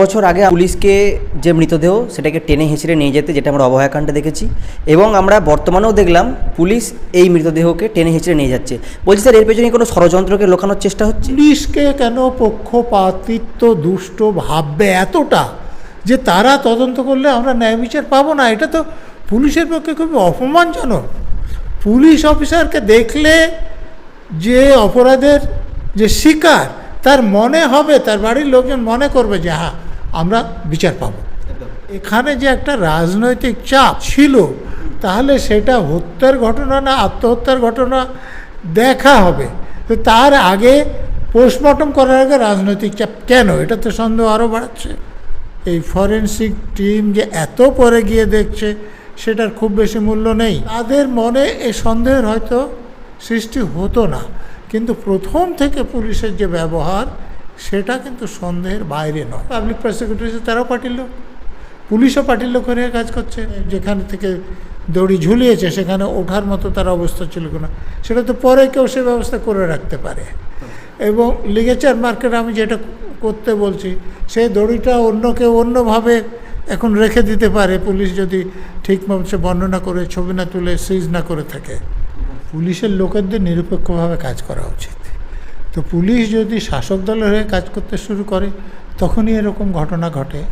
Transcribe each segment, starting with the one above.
বছর আগে পুলিশকে যে মৃতদেহ সেটাকে টেনে হেঁচড়ে নিয়ে যেতে, যেটা আমরা অবহেয়াকাণ্ডে দেখেছি, এবং আমরা বর্তমানেও দেখলাম পুলিশ এই মৃতদেহকে টেনে হেঁচড়ে নিয়ে যাচ্ছে। বলছি স্যার, এর পেছনে কোনো ষড়যন্ত্রকে লোকানোর চেষ্টা হচ্ছে? পুলিশকে কেন পক্ষপাতিত্ব দুষ্ট ভাববে এতটা যে তারা তদন্ত করলে আমরা ন্যায় বিচার পাবো না? এটা তো পুলিশের পক্ষে খুবই অপমানজনক। পুলিশ অফিসারকে দেখলে যে অপরাধের যে শিকার, তার মনে হবে, তার বাড়ির লোকজন মনে করবে যে হ্যাঁ আমরা বিচার পাবো। এখানে যে একটা রাজনৈতিক চাপ ছিল তাহলে সেটা হত্যার ঘটনা না আত্মহত্যার ঘটনা দেখা হবে। তো তার আগে পোস্টমর্টম করার আগে রাজনৈতিক চাপ কেন? এটা তো সন্দেহ আরও বাড়াচ্ছে এই ফরেন্সিক টিম যে এত পরে গিয়ে দেখছে সেটার খুব বেশি মূল্য নেই। তাদের মনে এ সন্দেহের হয়তো সৃষ্টি হতো না। কিন্তু প্রথম থেকে পুলিশের যে ব্যবহার সেটা কিন্তু সন্দেহের বাইরে নয়। পাবলিক প্রসিকিউটর তারাও পার্টির লোক, পুলিশও পার্টির লোক হয়ে কাজ করছে। যেখান থেকে দড়ি ঝুলিয়েছে, সেখানে ওঠার মতো তার অবস্থা ছিল কিনা, সেটা তো পরে কেউ সে ব্যবস্থা করে রাখতে পারে। এবং লিগেচার মার্কেট আমি যেটা করতে বলছি সেই দড়িটা অন্য কেউ অন্যভাবে এখন রেখে দিতে পারে। পুলিশ যদি ঠিক মতো সে বর্ণনা করে, ছবি না তুলে, সিজ না করে থাকে, পুলিশের লোকেদের নিরপেক্ষভাবে কাজ করা উচিত। তো পুলিশ যদি শাসক দলের হয়ে কাজ করতে শুরু করে, তখনই এরকম ঘটনা ঘটে।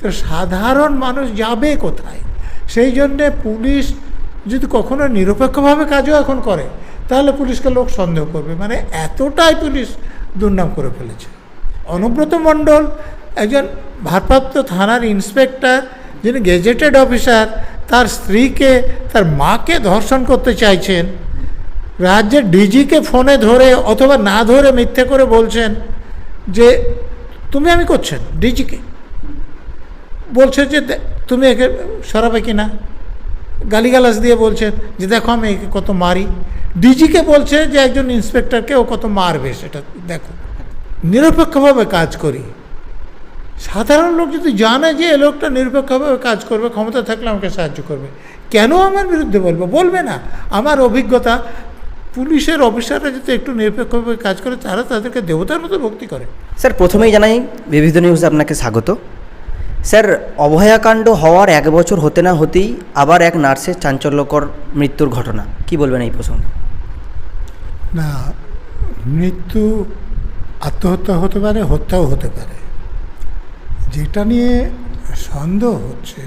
তো সাধারণ মানুষ যাবে কোথায়? সেই জন্যে পুলিশ যদি কখনো নিরপেক্ষভাবে কাজও এখন করে, তাহলে পুলিশকে লোক সন্দেহ করবে। মানে এতটাই পুলিশ দুর্নাম করে ফেলেছে। অনুব্রত মণ্ডল, একজন ভারপ্রাপ্ত থানার ইন্সপেক্টর, যিনি গেজেটেড অফিসার, তার স্ত্রীকে, তার মাকে ধর্ষণ করতে চাইছেন। রাজ্যের ডিজিকে ফোনে ধরে অথবা না ধরে মিথ্যে করে বলছেন যে তুমি আমি করছেন, ডিজিকে। বলছে যে তুমি একে সরাবে কি না? গালিগালাজ দিয়ে বলছেন যে দেখো আমি একে কত মারি। ডিজিকে বলছে যে একজন ইন্সপেক্টরকে ও কত মারবে সেটা দেখো। নিরপেক্ষভাবে কাজ করি। সাধারণ লোক যদি জানে যে এ লোকটা নিরপেক্ষভাবে কাজ করবে ক্ষমতা থাকলে আমাকে সাহায্য করবে। কেন আমার বিরুদ্ধে বলবে? বলবে না। আমার অভিজ্ঞতা পুলিশের অফিসাররা যদি একটু নিরপেক্ষভাবে কাজ করে তারা তাদেরকে দেবতার মতো ভক্তি করে। স্যার প্রথমেই জানাই বিবিধ নিউজে আপনাকে স্বাগত। স্যার অভয়াকাণ্ড হওয়ার এক বছর হতে না হতেই আবার এক নার্সের চাঞ্চল্যকর মৃত্যুর ঘটনা। কি বলবেন এই প্রসঙ্গে? না মৃত্যু আত্মহত্যা হতে পারে হত্যাও হতে পারে। যেটা নিয়ে সন্দেহ হচ্ছে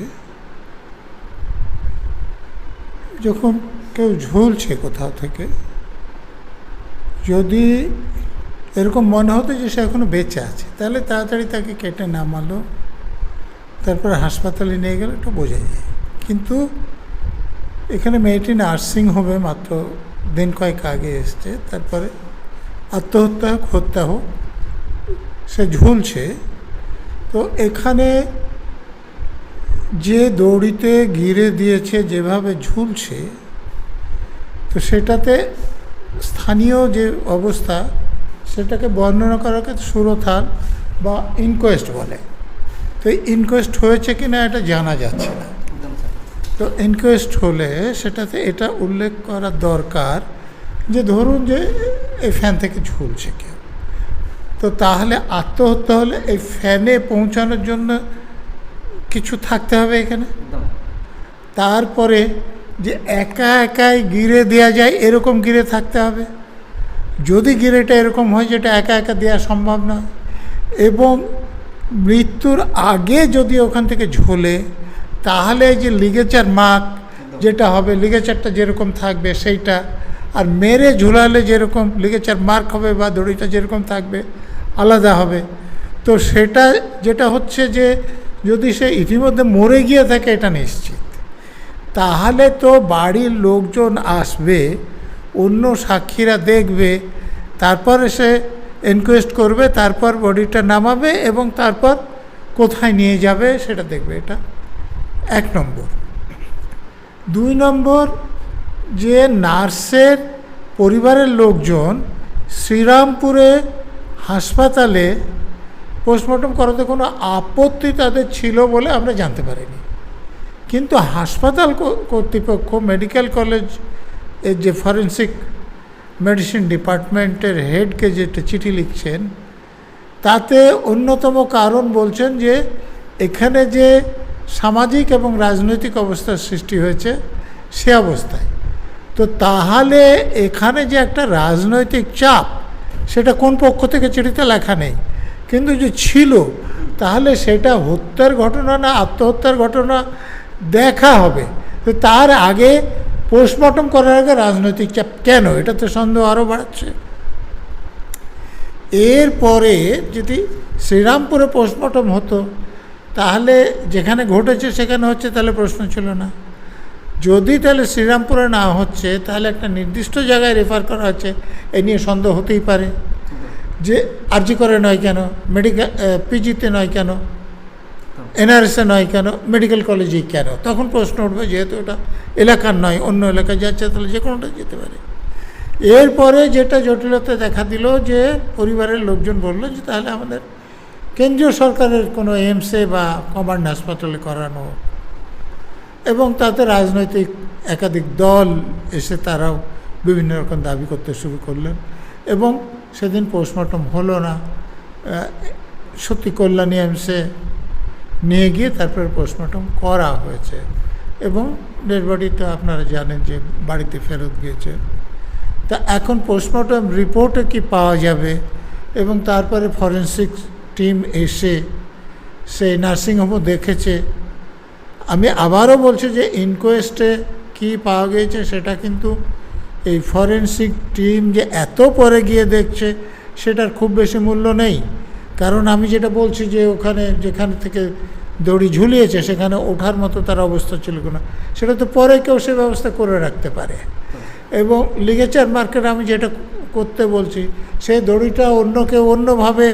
যখন কেউ ঝুলছে কোথাও থেকে যদি এরকম মনে হতো যে সে এখনও বেঁচে আছে, তাহলে তাড়াতাড়ি তাকে কেটে নামালো, তারপরে হাসপাতালে নিয়ে গেলে, একটু বোঝা যায়। কিন্তু এখানে মেয়েটি নার্সিং হবে মাত্র দিন কয়েক আগে এসছে, তারপরে আত্মহত্যা হোক, হত্যা হোক, সে ঝুলছে। তো এখানে যে দড়িতে ঘিরে দিয়েছে, যেভাবে ঝুলছে, তো সেটাতে স্থানীয় যে অবস্থা সেটাকে বর্ণনা করাকে সুরথাল বা ইনকোয়েস্ট বলে। তো ইনকোয়েস্ট হয়েছে কি না এটা জানা যাচ্ছে না। তো ইনকোয়েস্ট হলে সেটাতে এটা উল্লেখ করা দরকার যে ধরুন যে এই ফ্যান থেকে ঝুলছে কেউ। তো তাহলে আত্মহত্যা হলে এই ফ্যানে পৌঁছানোর জন্য কিছু থাকতে হবে এখানে? তারপরে যে একা একাই গিরে দেওয়া যায়, এরকম গিরে থাকতে হবে। যদি গিরেটা এরকম হয় যেটা একা একা দেওয়া সম্ভব নয়। এবং মৃত্যুর আগে যদি ওখান থেকে ঝোলে, তাহলে যে লিগেচার মার্ক যেটা হবে, লিগেচারটা যেরকম থাকবে সেইটা, আর মেরে ঝুলালে যেরকম লিগেচার মার্ক হবে বা দড়িটা যেরকম থাকবে, আলাদা হবে। তো সেটা, যেটা হচ্ছে যে যদি সে ইতিমধ্যে মরে গিয়ে থাকে, এটা নিশ্চিত। তাহলে তো বাড়ির লোকজন আসবে, অন্য সাক্ষীরা দেখবে, তারপরে সে এনকোয়েস্ট করবে, তারপর বডিটা নামাবে এবং তারপর কোথায় নিয়ে যাবে সেটা দেখবে। এটা এক নম্বর। দুই নম্বর, যে নার্সের পরিবারের লোকজন শ্রীরামপুরে হাসপাতালে পোস্টমর্টম করাতে কোনো আপত্তি তাদের ছিল বলে আমরা জানতে পারিনি। কিন্তু হাসপাতাল কর্তৃপক্ষ মেডিকেল কলেজের যে ফরেন্সিক মেডিসিন ডিপার্টমেন্টের হেডকে যেটা চিঠি লিখছেন, তাতে অন্যতম কারণ বলছেন যে এখানে যে সামাজিক এবং রাজনৈতিক অবস্থার সৃষ্টি হয়েছে, সে অবস্থায়। তো তাহলে এখানে যে একটা রাজনৈতিক চাপ, সেটা কোন পক্ষ থেকে চিঠিতে লেখা নেই। কিন্তু যে ছিল, তাহলে সেটা হত্যার ঘটনা না আত্মহত্যার ঘটনা দেখা হবে। তো তার আগে পোস্টমর্টম করার আগে রাজনৈতিক চাপ কেন? এটা তো সন্দেহ আরও বাড়াচ্ছে এরপরে যদি শ্রীরামপুরে পোস্টমর্টম হতো, তাহলে যেখানে ঘটেছে সেখানে হচ্ছে, তাহলে প্রশ্ন ছিল না। যদি তাহলে শ্রীরামপুরে না হচ্ছে, তাহলে একটা নির্দিষ্ট জায়গায় রেফার করা হচ্ছে, এ নিয়ে সন্দেহ হতেই পারে। যে আরজি করে নয় কেন? মেডিকেল পিজিতে নয় কেন? এনআরএসে নয় কেন? মেডিকেল কলেজেই কেন? তখন প্রশ্ন উঠবে, যেহেতু এটা এলাকার নয়, অন্য এলাকায় যাচ্ছে, তাহলে যে কোনোটা যেতে পারে। এরপরে যেটা জটিলতা দেখা দিল যে পরিবারের লোকজন বলল যে তাহলে আমাদের কেন্দ্রীয় সরকারের কোনো এমসে বা কমান্ড হাসপাতালে করানো। এবং তাতে রাজনৈতিক একাধিক দল এসে তারাও বিভিন্ন রকম দাবি করতে শুরু করলেন এবং সেদিন পোস্টমর্টম হলো না। সত্যি কল্যাণী এমসে নিয়ে গিয়ে তারপরে পোস্টমর্টম করা হয়েছে। এবং ডেড বডি তো আপনারা জানেন যে বাড়িতে ফেরত গিয়েছে। তা এখন পোস্টমর্টম রিপোর্টে কি পাওয়া যাবে? এবং তারপরে ফরেন্সিক টিম এসে সেই নার্সিংহোমও দেখেছে। আমি আবারও বলছি যে ইনকোয়েস্টে কি পাওয়া গিয়েছে সেটা কিন্তু এই ফরেন্সিক টিম যে এত পরে গিয়ে দেখছে, সেটার খুব বেশি মূল্য নেই। কারণ আমি যেটা বলছি যে ওখানে যেখান থেকে দড়ি ঝুলিয়েছে, সেখানে ওঠার মতো তার অবস্থা ছিল না সেটা তো পরে কেউ সে ব্যবস্থা করে রাখতে পারে। এবং লিগেচার মার্কেট আমি যেটা করতে বলছি সেই দড়িটা অন্য কেউ অন্যভাবে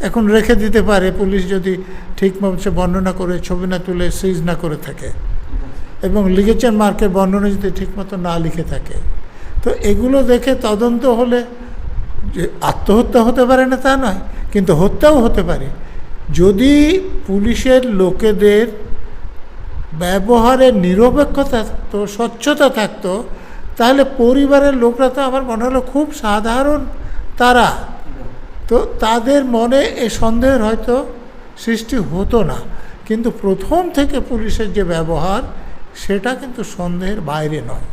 এখন রেখে দিতে পারে। পুলিশ যদি ঠিকমতো সে বর্ণনা করে, ছবি না তুলে, সিজ না করে থাকে। এবং লিগেচার মার্কের বর্ণনা যদি ঠিকমতো না লিখে থাকে। তো এগুলো দেখে তদন্ত হলে যে আত্মহত্যা হতে পারে না তা নয়, কিন্তু হত্যাও হতে পারে। যদি পুলিশের লোকেদের ব্যবহারে নিরপেক্ষতা থাকতো স্বচ্ছতা থাকতো, তাহলে পরিবারের লোকরা তো আমার মনে হলো খুব সাধারণ তারা। তো তাদের মনে এ সন্দেহের হয়তো সৃষ্টি হতো না। কিন্তু প্রথম থেকে পুলিশের যে ব্যবহার, সেটা কিন্তু সন্দেহের বাইরে নয়।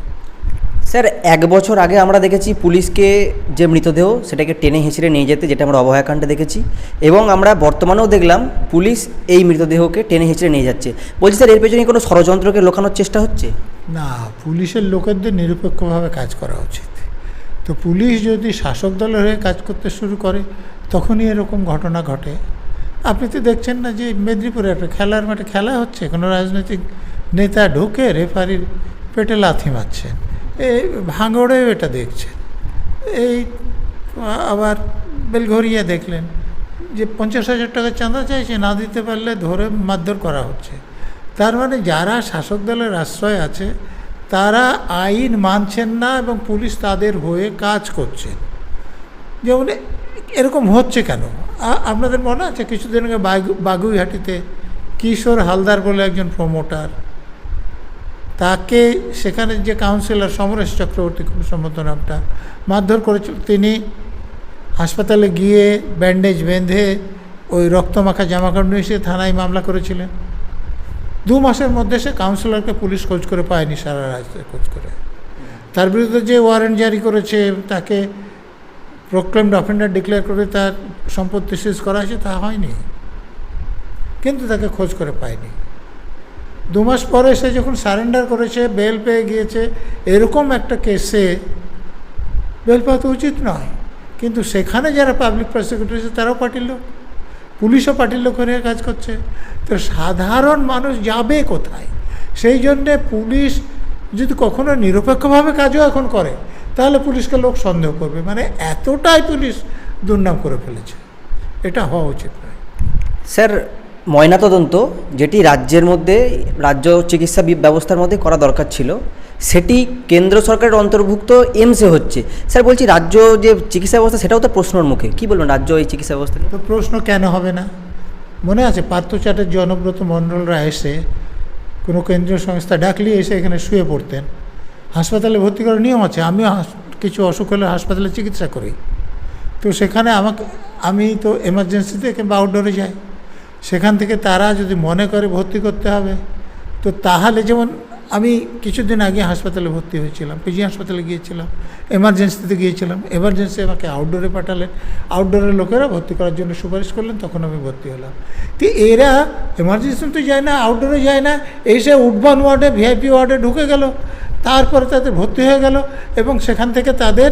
স্যার, এক বছর আগে আমরা দেখেছি পুলিশকে যে মৃতদেহ সেটাকে টেনে হেঁচড়ে নিয়ে যেতে, যেটা আমরা অবহেয়াকাণ্ডে দেখেছি। এবং আমরা বর্তমানেও দেখলাম পুলিশ এই মৃতদেহকে টেনে হেঁচড়ে নিয়ে যাচ্ছে। বলছি স্যার, এর পেছনে কোনো ষড়যন্ত্রকে লোকানোর চেষ্টা হচ্ছে? না, পুলিশের লোকেদের নিরপেক্ষভাবে কাজ করা উচিত। তো পুলিশ যদি শাসক দলের হয়ে কাজ করতে শুরু করে, তখনই এরকম ঘটনা ঘটে। আপনি তো দেখছেন না যে মেদিনীপুরে একটা খেলার মাঠে, খেলা হচ্ছে, কোনো রাজনৈতিক নেতা ঢুকে রেফারির পেটে লাথি মারছেন। এই ভাঙড়েও এটা দেখছেন। এই, আবার বেলঘরিয়া দেখলেন যে পঞ্চাশ হাজার টাকা চাঁদা চাইছে, না দিতে পারলে ধরে মারধর করা হচ্ছে। তার মানে যারা শাসক দলের আশ্রয় আছে, তারা আইন মানছেন না এবং পুলিশ তাদের হয়ে কাজ করছে। যেমন এরকম হচ্ছে কেন? আপনাদের মনে আছে কিছুদিন আগে বাগু, বাগুইহাটিতে কিশোর হালদার বলে একজন প্রমোটার তাকে সেখানে যে কাউন্সিলর সমরেশ চক্রবর্তী খুব সম্মত নামটা মারধর করেছিল, তিনি হাসপাতালে গিয়ে ব্যান্ডেজ বেঁধে ওই রক্তমাখা জামাকাপড় নিয়ে এসে থানায় মামলা করেছিলেন। দু মাসের মধ্যে সে কাউন্সিলরকে পুলিশ খোঁজ করে পায়নি সারা রাজ্যে খোঁজ করে। তার বিরুদ্ধে যে ওয়ারেন্ট জারি করেছে, তাকে প্রোক্লেমড অফেন্ডার ডিক্লেয়ার করে তার সম্পত্তি সিজ করা হয়েছে, তা হয়নি। কিন্তু তাকে খোঁজ করে পায়নি। দু মাস পরে সে যখন সারেন্ডার করেছে, বেল পেয়ে গিয়েছে, এরকম একটা কেসে বেল পাওয়া তো উচিত নয়। কিন্তু সেখানে যারা পাবলিক প্রসিকিউটর আছে, তারাও পার্টির লোক। পুলিশও পার্টির লোক হয়ে কাজ করছে। তো সাধারণ মানুষ যাবে কোথায়? সেই জন্যে পুলিশ যদি কখনো নিরপেক্ষভাবে কাজও এখন করে, তাহলে পুলিশকে লোক সন্দেহ করবে। মানে এতটাই পুলিশ দুর্নাম করে ফেলেছে। এটা হওয়া উচিত নয়। স্যার ময়নাতদন্ত, যেটি রাজ্যের মধ্যে, রাজ্য চিকিৎসা ব্যবস্থার মধ্যে করা দরকার ছিল, সেটি কেন্দ্র সরকারের অন্তর্ভুক্ত এমসে হচ্ছে। স্যার, বলছি রাজ্য যে চিকিৎসা ব্যবস্থা, সেটাও তো প্রশ্নর মুখে। কী বলবেন রাজ্য এই চিকিৎসা ব্যবস্থা তো প্রশ্ন কেন হবে না? মনে আছে, পার্থ চ্যাটার্জি জনব্রত মণ্ডলরা এসে কোনো কেন্দ্রীয় সংস্থা ডাকলি, এসে এখানে শুয়ে পড়তেন। হাসপাতালে ভর্তি করার নিয়ম আছে, আমিও কিছু অসুখ হলে হাসপাতালে চিকিৎসা করি। তো সেখানে আমাকে, আমি তো এমার্জেন্সিতে কিংবা আউটডোরে যাই। সেখান থেকে তারা যদি মনে করে ভর্তি করতে হবে, তো তাহলে যেমন আমি কিছুদিন আগে হাসপাতালে ভর্তি হয়েছিলাম পিজি হাসপাতালে গিয়েছিলাম এমার্জেন্সিতে গিয়েছিলাম এমার্জেন্সি আমাকে আউটডোরে পাঠালেন আউটডোরের লোকেরা ভর্তি করার জন্য সুপারিশ করলেন, তখন আমি ভর্তি হলাম। তো এরা এমার্জেন্সি তো যায় না আউটডোরে যায় না, এসে উডবান ওয়ার্ডে ভিআইপি ওয়ার্ডে ঢুকে গেল, তারপরে তাদের ভর্তি হয়ে গেল এবং সেখান থেকে তাদের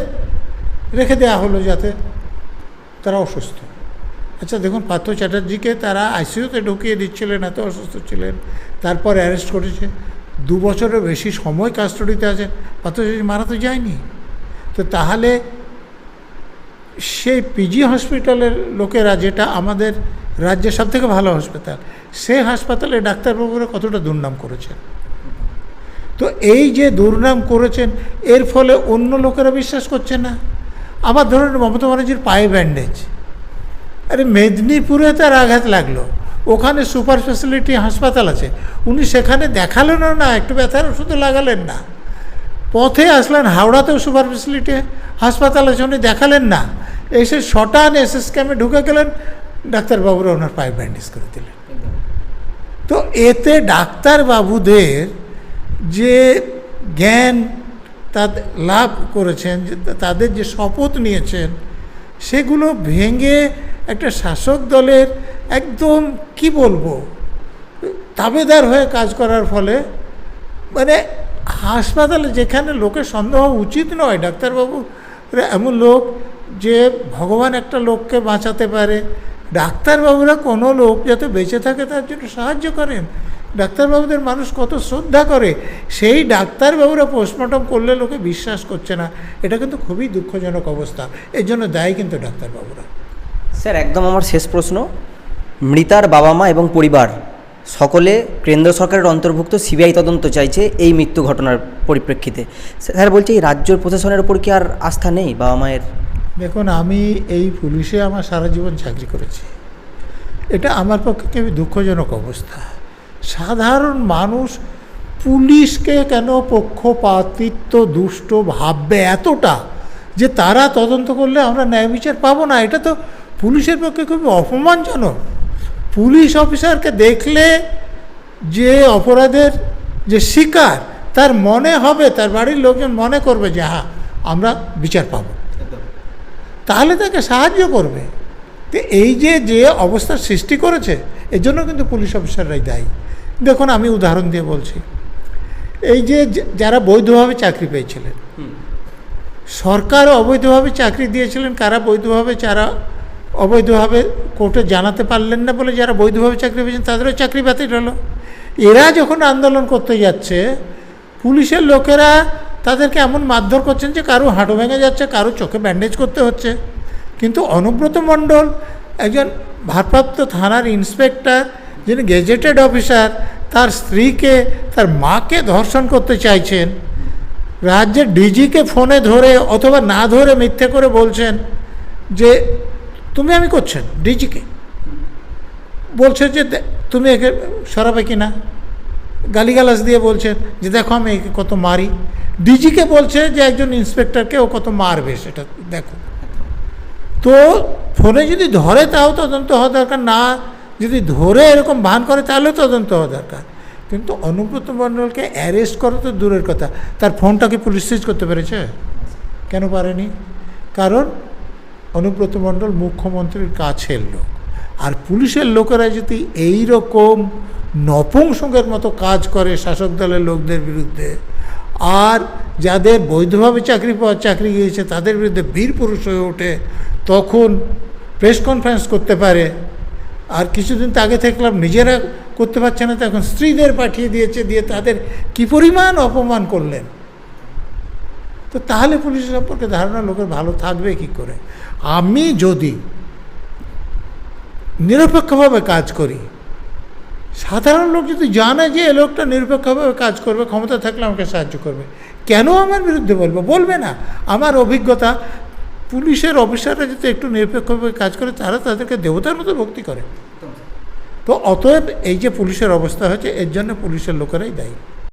রেখে দেওয়া হলো যাতে তারা অসুস্থ। আচ্ছা দেখুন, পার্থ চ্যাটার্জিকে তারা আইসিইউতে ঢুকিয়ে দিচ্ছিলেন, এত অসুস্থ ছিলেন। তারপর অ্যারেস্ট করেছে। দু বছরের বেশি সময় কাস্টডিতে আছে। পার্থ চ্যাটার্জি মারা তো যায়নি। তো তাহলে সেই পিজি হসপিটালের লোকেরা, যেটা আমাদের রাজ্যের সব থেকে ভালো হাসপাতাল, সে হাসপাতালে ডাক্তারবাবুরা কতটা দুর্নাম করেছেন? তো এই যে দুর্নাম করেছেন, এর ফলে অন্য লোকেরা বিশ্বাস করছে না। আবার ধরুন, মমতা ব্যানার্জির পায়ে ব্যান্ডেজ আরে মেদিনীপুরে তার আঘাত লাগল। ওখানে সুপার ফ্যাসিলিটি হাসপাতাল আছে। উনি সেখানে দেখালেনও না একটু ব্যথার ওষুধও লাগালেন না। পথে আসলেন, হাওড়াতেও সুপার ফ্যাসিলিটি হাসপাতাল আছে, উনি দেখালেন না। এসে শটান এস এস ক্যামে ঢুকে গেলেন, ডাক্তারবাবুরা ওনার পায়ে ব্যান্ডেজ করে দিলেন। তো এতে ডাক্তারবাবুদের যে জ্ঞান তাদের লাভ করেছেন তাদের যে শপথ নিয়েছেন, সেগুলো ভেঙে একটা শাসক দলের একদম কি বলব, তাবেদার হয়ে কাজ করার ফলে মানে হাসপাতালে যেখানে লোকের সন্দেহ উচিত নয়, ডাক্তারবাবু এমন লোক যে ভগবান একটা লোককে বাঁচাতে পারে। ডাক্তারবাবুরা কোনো লোক যাতে বেঁচে থাকে তার জন্য সাহায্য করেন। ডাক্তারবাবুদের মানুষ কত শ্রদ্ধা করে, সেই ডাক্তারবাবুরা পোস্টমর্টম করলে লোকে বিশ্বাস করছে না। এটা কিন্তু খুবই দুঃখজনক অবস্থা। এর জন্য দায়ী কিন্তু ডাক্তারবাবুরা। স্যার, একদম আমার শেষ প্রশ্ন। মৃতার বাবা মা এবং পরিবার, সকলে কেন্দ্র সরকারের অন্তর্ভুক্ত সিবিআই তদন্ত চাইছে এই মৃত্যু ঘটনার পরিপ্রেক্ষিতে। স্যার বলছে, এই রাজ্য প্রশাসনের ওপর কি আর আস্থা নেই বাবা মায়ের? দেখুন, আমি এই পুলিশে আমার সারা জীবন চাকরি করেছি। এটা আমার পক্ষে খুবই দুঃখজনক অবস্থা। সাধারণ মানুষ পুলিশকে কেন পক্ষপাতিত্ব দুষ্ট ভাববে এতটা যে তারা তদন্ত করলে আমরা ন্যায় বিচার পাবো না? এটা তো পুলিশের পক্ষে খুবই অপমানজনক। পুলিশ অফিসারকে দেখলে যে অপরাধের যে শিকার তার মনে হবে তার বাড়ির লোকজন মনে করবে যে হ্যাঁ আমরা বিচার পাবো। তাহলে তাকে সাহায্য করবে। তো এই যে যে অবস্থার সৃষ্টি করেছে এর জন্য কিন্তু পুলিশ অফিসাররাই দায়ী। দেখুন আমি উদাহরণ দিয়ে বলছি। এই যে যে- যারা বৈধভাবে চাকরি পেয়েছিলেন সরকার অবৈধভাবে চাকরি দিয়েছিলেন কারা বৈধভাবে যারা অবৈধভাবে কোর্টে জানাতে পারলেন না বলে যারা বৈধভাবে চাকরি পেয়েছেন তাদেরও চাকরি বাতিল হলো। এরা যখন আন্দোলন করতে যাচ্ছে, পুলিশের লোকেরা তাদেরকে এমন মারধর করছেন যে কারও হাঁটু ভেঙে যাচ্ছে, কারও চোখে ব্যান্ডেজ করতে হচ্ছে। কিন্তু অনুব্রত মণ্ডল, একজন ভারপ্রাপ্ত থানার ইন্সপেক্টর যিনি গেজেটেড অফিসার তার স্ত্রীকে, তার মাকে ধর্ষণ করতে চাইছেন। রাজ্যের ডিজিকে ফোনে ধরে অথবা না ধরে মিথ্যে করে বলছেন যে তুমি আমি করছেন? ডিজিকে বলছে যে তুমি একে সরাবে কি না গালিগালাজ দিয়ে বলছেন যে দেখো আমি একে কত মারি। ডিজিকে বলছে যে একজন ইন্সপেক্টরকে ও কত মারবে সেটা দেখো। তো ফোনে যদি ধরে তাও তদন্ত হওয়া দরকার, না যদি ধরে এরকম ভান করে তাহলেও তদন্ত হওয়া দরকার। কিন্তু অনুব্রত মণ্ডলকে অ্যারেস্ট করা তো দূরের কথা। তার ফোনটাকে পুলিশ সিজ করতে পেরেছে? কেন পারেনি? কারণ অনুব্রত মণ্ডল মুখ্যমন্ত্রীর কাছের লোক। আর পুলিশের লোকেরা যদি এই রকম নপুংসকের মতো কাজ করে শাসক দলের লোকদের বিরুদ্ধে, আর যাদের বৈধভাবে চাকরি পাওয়ার চাকরি গিয়েছে তাদের বিরুদ্ধে বীর পুরুষ হয়ে ওঠে, তখন প্রেস কনফারেন্স করতে পারে। আর কিছুদিন তো আগে দেখলাম নিজেরা করতে পারছে না তো এখন স্ত্রীদের পাঠিয়ে দিয়েছে, দিয়ে তাদের কি পরিমাণ অপমান করলেন। তো তাহলে পুলিশ সম্পর্কে ধারণা লোকের ভালো থাকবে কি করে? আমি যদি নিরপেক্ষভাবে কাজ করি, সাধারণ লোক যদি জানে যে এ লোকটা নিরপেক্ষভাবে কাজ করবে ক্ষমতা থাকলে আমাকে সাহায্য করবে। কেন আমার বিরুদ্ধে বলব? বলবে না। আমার অভিজ্ঞতা, পুলিশের অফিসাররা যদি একটু নিরপেক্ষভাবে কাজ করে, তারা তাদেরকে দেবতার মতো ভক্তি করে। তো অতএব এই যে পুলিশের অবস্থা হয়েছে, এর জন্য পুলিশের লোকেরাই দায়ী।